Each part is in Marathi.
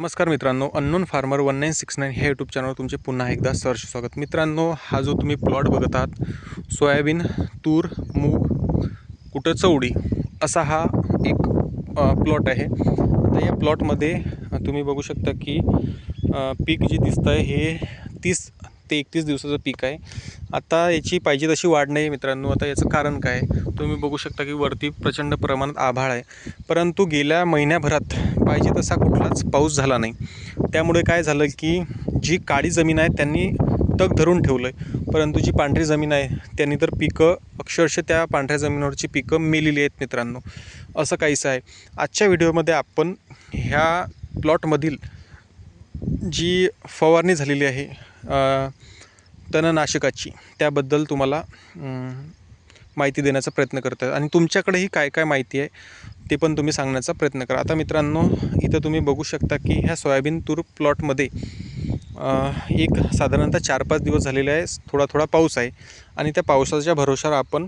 नमस्कार मित्रांनो unknown farmer one nine six nine ह्या यूट्यूब चॅनलवर तुमचे पुन्हा एकदा सहर्ष स्वागत. मित्रांनो हा जो तुम्ही प्लॉट बघत आहात सोयाबीन तूर मूग कुठं चवडी असा हा एक प्लॉट आहे. आता या प्लॉटमध्ये तुम्ही बघू शकता की पीक जे दिसतं आहे हे तीस ते एकतीस दिवसाचं पीक आहे. आता याची पाहिजे तशी वाढ नाही मित्रांनो. आता याचं कारण काय? तुम्ही बघू शकता की वरती प्रचंड प्रमाणात आभाळ आहे. परंतु गेल्या महिन्याभरात पाहिजे तसा कुठलाच पाऊस झाला नाही. त्यामुळे काय झालं की जी काळी जमीन आहे त्यांनी तग धरून ठेवलं आहे परंतु जी पांढरी जमीन आहे त्यांनी तर पिकं अक्षरशः त्या पांढऱ्या जमिनीवरची पिकं मेलेली आहेत मित्रांनो. असं काहीसं आहे. आजच्या व्हिडिओमध्ये आपण ह्या प्लॉटमधील जी फवारणी झालेली आहे तणनाशकाची. त्याबद्दल तुम्हाला माहिती देण्याचा प्रयत्न करत आहे आणि तुमच्याकडेही काय काय माहिती आहे ते पण तुम्ही सांगण्याचा प्रयत्न करा. आता मित्रांनो इथं तुम्ही बघू शकता की ह्या सोयाबीन तूर प्लॉटमध्ये एक साधारणतः चार पाच दिवस झालेले आहे. थोडा थोडा पाऊस आहे. आणि त्या पावसाच्या भरोशावर आपण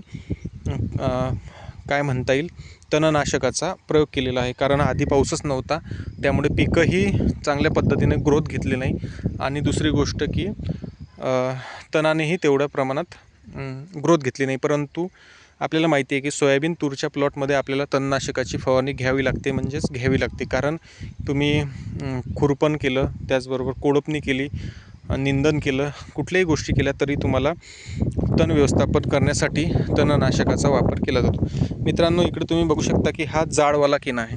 काय म्हणता येईल तणनाशकाचा प्रयोग केलेला आहे. कारण आधी पाऊसच नव्हता. त्यामुळे पिकंही चांगल्या पद्धतीने ग्रोथ घेतली नाही. आणि दुसरी गोष्ट की तणानेही तेवढ्या प्रमाणात ग्रोथ घेतली नाही. परंतु आपल्याला माहिती आहे की सोयाबीन तूरच्या प्लॉटमध्ये आपल्याला तणनाशकाची फवारणी घ्यावी लागते म्हणजेच घ्यावी लागते. कारण तुम्ही खुरपण केलं त्याचबरोबर कोळपणी केली निंदन केलं कुठल्याही गोष्टी केल्या तरी तुम्हाला तण व्यवस्थापन करण्यासाठी तणनाशकाचा वापर केला जातो. मित्रांनो इकडे तुम्ही बघू शकता की हा जाडवाला केना आहे.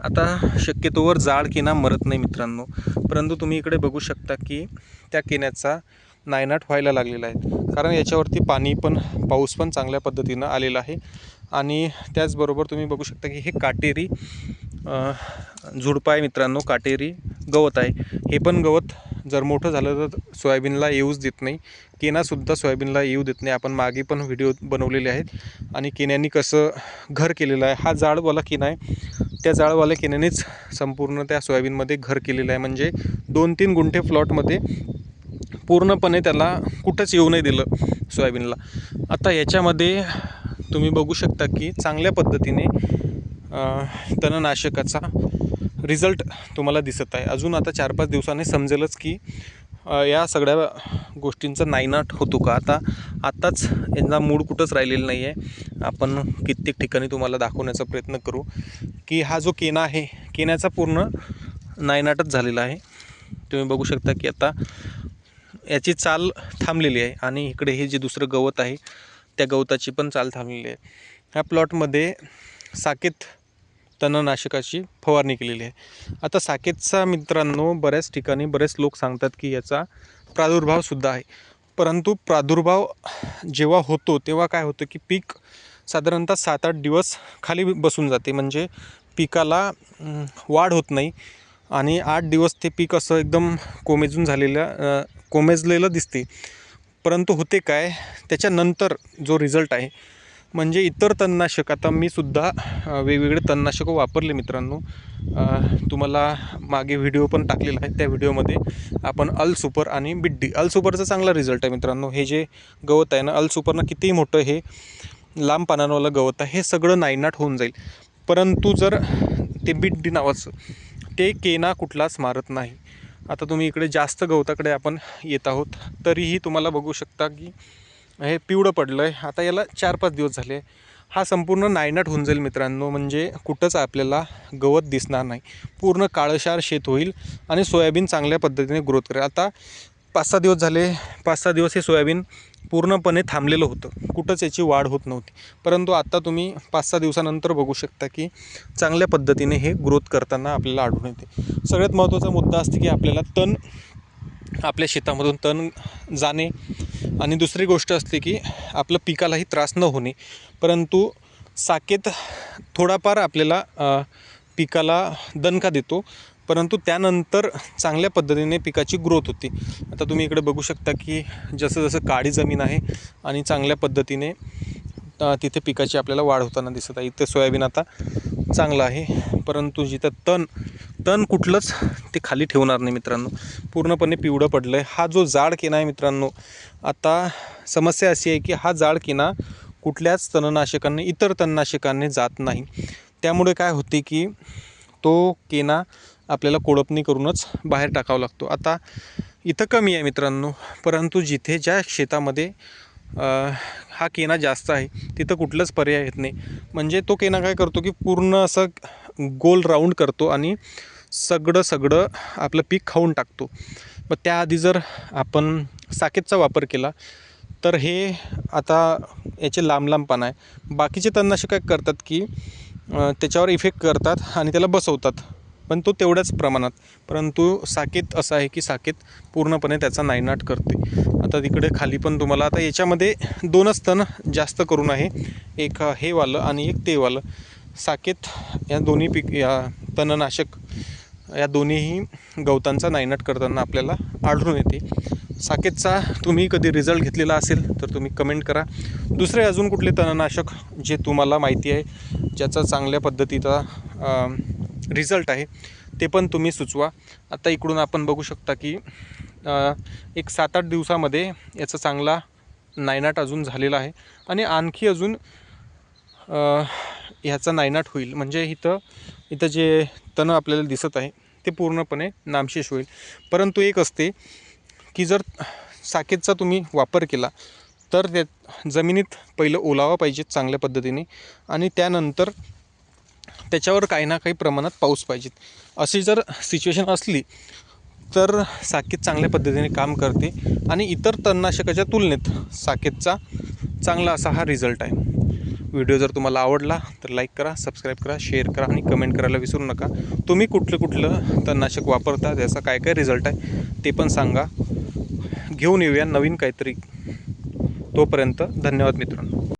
आता शक्यतोवर जाड केना मरत नाही मित्रांनो. परंतु तुम्ही इकडे बघू शकता की त्या केण्याचा नायनाट व्हायला लागलेला आहे. कारण याच्यावरती पाणी पण पाऊस पण चांगल्या पद्धतीनं आलेला आहे. आणि त्याचबरोबर तुम्ही बघू शकता की हे काटेरी झुडपं आहे मित्रांनो काटेरी गवत आहे. हे पण गवत जर मोठं झालं तर सोयाबीनला येऊच देत नाही. केनासुद्धा सोयाबीनला येऊ देत नाही. आपण मागे पण व्हिडिओ बनवलेले आहेत. आणि केन्यांनी कसं घर केलेलं आहे. हा जाडवाला केना आहे. त्या जाळवाल्या केन्यानेच संपूर्ण त्या सोयाबीनमध्ये घर केलेलं आहे. म्हणजे दोन तीन गुंठे प्लॉटमध्ये पूर्णपणे त्याला कुठंच येऊ नाही दिलं सोयाबीनला. आता याच्यामध्ये तुम्ही बघू शकता की चांगल्या पद्धतीने तणनाशकाचा रिझल्ट तुम्हाला दिसत आहे. अजून आता चार पाच दिवसांनी समजेलच की या सगळ्या गोष्टींचा नायनाट होतो का? आता आत्ताच यांना मूड कुठंच राहिलेलं नाही आहे आपण कित्येक ठिकाणी तुम्हाला दाखवण्याचा प्रयत्न करू की हा जो केना आहे केन्याचा पूर्ण नायनाटच झालेला आहे. तुम्ही बघू शकता की आता याची चाल थांबलेली आहे आणि इकडे हे जे दुसरं गवत आहे त्या गवताची पण चाल थांबलेली आहे. ह्या प्लॉटमध्ये साकेत तणनाशकाची फवारणी केलेली आहे. आता साकेतचा मित्रांनो बऱ्याच ठिकाणी बरेच लोक सांगतात की याचा प्रादुर्भावसुद्धा आहे. परंतु प्रादुर्भाव जेव्हा होतो तेव्हा काय होतं की पीक साधारणतः सात आठ दिवस खाली बसून जाते. म्हणजे पिकाला वाढ होत नाही आणि आठ दिवस ते पीक असं एकदम कोमेजून झालेलं कोमेजलेलं दिसते. परंतु होते काय? त्याच्यानंतर जो रिझल्ट आहे म्हणजे इतर तणनाशक आता मी सुद्धा वेगवेगळे तणनाशकं वापरले मित्रांनो. तुम्हाला मागे व्हिडिओ पण टाकलेला आहे त्या व्हिडिओमध्ये आपण अल सुपर आणि बिड्डी. अल सुपरचा चांगला रिझल्ट आहे मित्रांनो. हे जे गवत आहे ना अल सुपरनं कितीही मोठं हे लांब पानांवालं गवत आहे हे सगळं नायनाट होऊन जाईल. परंतु जर ते बिड्डी नावाचं ते केना कुठलाच मारत नाही. आता तुम्ही इकडे जास्त गवताकडे आपण येत आहोत तरीही तुम्हाला बघू शकता की हे पिवळं पडलं आहे आता याला चार पाच दिवस झाले. हा संपूर्ण नायनाट होऊन जाईल मित्रांनो म्हणजे कुठंच आपल्याला गवत दिसणार नाही. पूर्ण काळशार शेत होईल आणि सोयाबीन चांगल्या पद्धतीने ग्रोथ करेल. आता पाच सहा दिवस झाले पाच सहा दिवस हे सोयाबीन पूर्णपणे थांबलेलं होतं. कुठंच याची वाढ होत नव्हती. परंतु आत्ता तुम्ही पाच सहा दिवसानंतर बघू शकता की चांगल्या पद्धतीने हे ग्रोथ करताना आपल्याला आढळून येते. सगळ्यात महत्त्वाचा मुद्दा असते की आपल्याला तण आपल्या शेतामधून तण जाणे आणि दुसरी गोष्ट असते की आपलं पिकालाही त्रास न होणे परंतु साकेत थोडाफार आपल्याला पिकाला दणका देतो परंतु त्यानंतर चांगल्या पद्धतीने पिकाची ग्रोथ होती. आता तुम्ही इकडे बघू शकता की जसं जसं काळी जमीन आहे आणि चांगल्या पद्धतीने तिथे पिकाची आपल्याला वाढ होताना दिसत आहे. इथे सोयाबीन आता चांगलं आहे. परंतु जिथं तण तण कुठलंच ते खाली ठेवणार नाही मित्रांनो. पूर्णपणे पिवळं पडलं आहे हा जो जाड केना आहे मित्रांनो आता समस्या अशी आहे की हा जाड केना कुठल्याच तणनाशकांनी इतर तणनाशकांनी जात नाही. त्यामुळे काय होते की तो केना आपल्याला कोळपणी करूनच बाहेर टाकावा लागतो. आता इथं कमी आहे मित्रांनो. परंतु जिथे ज्या शेतामध्ये हा केना जास्त आहे तिथं कुठलंच पर्याय येत नाही. म्हणजे तो केना काय करतो की पूर्ण असं गोल राऊंड करतो आणि सगळं सगळं आपलं पीक खाऊन टाकतो. मग त्याआधी जर आपण साकेतचा वापर केला तर हे आता याचे लांब लांब पानं आहे. बाकीचे तणनाशक काय करतात की त्याच्यावर इफेक्ट करतात आणि त्याला बसवतात. पण तो तेवढ्याच प्रमाणात. परंतु साकेत असं आहे की साकेत पूर्णपणे त्याचा नायनाट करते. आता तिकडे खाली पण तुम्हाला. आता याच्यामध्ये दोनच तण जास्त करून आहे. एक हे वालं आणि एक ते वालं. साकेत या दोन्ही पीक या तणनाशक या दोन्हीही गवतांचा नायनाट करताना आपल्याला आढळून येते. साकेतचा तुम्ही कधी रिझल्ट घेतलेला असेल तर तुम्ही कमेंट करा. दुसरे अजून कुठले तणनाशक जे तुम्हाला माहिती आहे ज्याचा चांगल्या पद्धतीचा रिझल्ट आहे ते पण तुम्ही सुचवा. आता इकडून आपण बघू शकता की एक सात आठ दिवसामध्ये याचा चांगला नायनाट अजून झालेला आहे. आणि आणखी अजून ह्याचा नायनाट होईल. म्हणजे इथं इथं जे तण आपल्याला दिसत आहे ते पूर्णपणे नामशेष होईल. परंतु एक असते की जर साकेतचा तुम्ही वापर केला तर त्या जमिनीत पहिलं ओलावा पाहिजे चांगल्या पद्धतीने. आणि त्यानंतर त्याच्यावर काही ना काही प्रमाणात पाऊस पाहिजेत अशी जर सिच्युएशन असली तर साकेत चांगल्या पद्धतीने काम करते आणि इतर तणनाशकाच्या तुलनेत साकेतचा चांगला असा हा रिझल्ट आहे. व्हिडिओ जर तुम्हाला आवडला तर लाईक करा सबस्क्राईब करा शेअर करा आणि कमेंट करायला विसरू नका. तुम्ही कुठलं कुठलं तणनाशक वापरता त्याचा काय काय रिझल्ट आहे ते पण सांगा. घेऊन येऊया नवीन काहीतरी. तोपर्यंत धन्यवाद मित्रांनो.